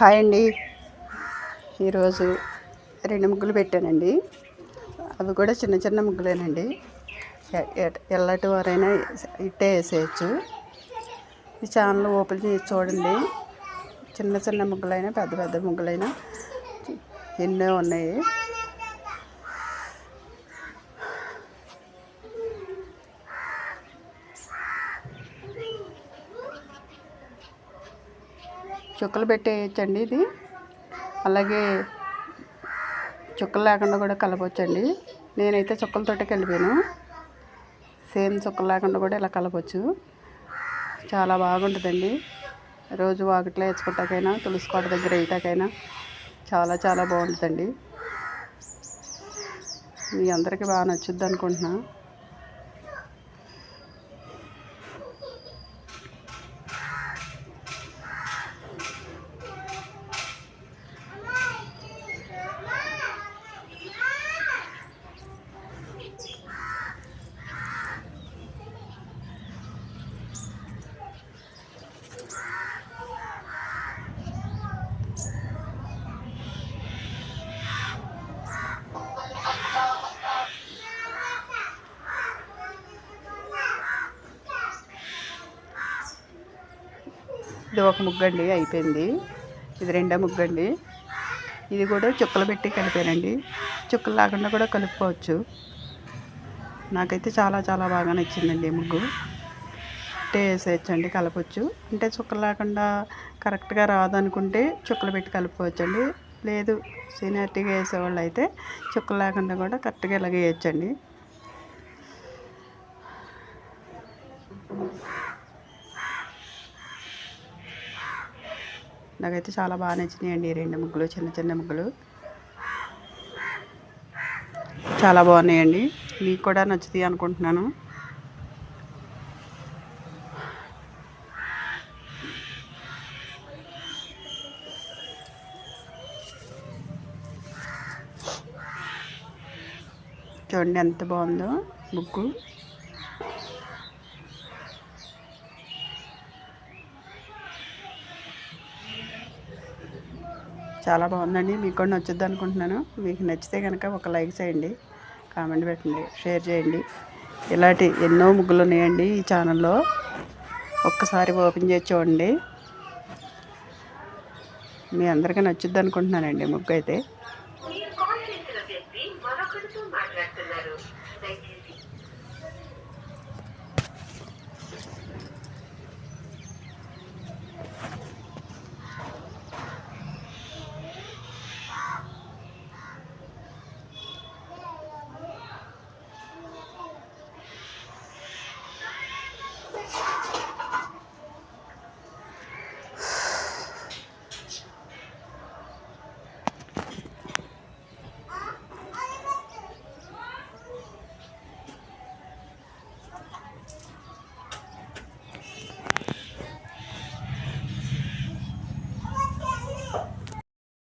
Hi అండి. ఈరోజు రెండు ముగ్గులు పెట్టానండి. అవి కూడా చిన్న చిన్న ముగ్గులేనండి. ఎల్లటి వారైనా ఇట్టే వేసేయచ్చు. ఈ ఛానల్ ఓపెన్ చేసి చూడండి. చిన్న చిన్న ముగ్గులైనా పెద్ద పెద్ద ముగ్గులైనా ఎన్నో ఉన్నాయి. చుక్కలు పెట్టేయచ్చండి ఇది. అలాగే చుక్కలు లేకుండా కూడా కలపొచ్చండి. నేనైతే చుక్కలతోటే కలిపాను. సేమ్ చుక్కలు లేకుండా కూడా ఇలా కలపవచ్చు చాలా బాగుంటుందండి. రోజు వాకిట్లో వేసుకుంటాకైనా తులసి కోట దగ్గర వేయటాకైనా చాలా చాలా బాగుంటుందండి. మీ అందరికీ బాగా నచ్చుద్ది అనుకుంటున్నాను ఇది ఒక ముగ్గండి అయిపోయింది. ఇది రెండో ముగ్గండి. ఇది కూడా చుక్కలు పెట్టి కలిపానండి. చుక్కలు లేకుండా కూడా కలుపుకోవచ్చు. నాకైతే చాలా చాలా బాగా నచ్చిందండి ఈ ముగ్గు. అంటే వేసేయచ్చండి కలపచ్చు. అంటే చుక్కలు లేకుండా కరెక్ట్గా రాదనుకుంటే చుక్కలు పెట్టి కలుపుకోవచ్చండి. లేదు సీనియారిటీగా వేసేవాళ్ళు అయితే చుక్కలు లేకుండా కూడా కరెక్ట్గా ఇలాగ వేయచ్చండి. నాకైతే చాలా బాగా నచ్చినాయండి ఈ రెండు ముగ్గులు చిన్న చిన్న ముగ్గులు. చాలా బాగున్నాయండి. మీకు కూడా నచ్చుతాయి అనుకుంటున్నాను. చూడండి ఎంత బాగుందో ముగ్గు. చాలా బాగుందండి. మీకు కూడా నచ్చుద్ది అనుకుంటున్నాను. మీకు నచ్చితే కనుక ఒక లైక్ చేయండి. కామెంట్ పెట్టండి. షేర్ చేయండి. ఇలాంటి ఎన్నో ముగ్గులు ఉన్నాయండి ఈ ఛానల్లో. ఒక్కసారి ఓపెన్ చేసి చూడండి. మీ అందరికీ నచ్చుద్ది అనుకుంటున్నానండి ముగ్గు అయితే.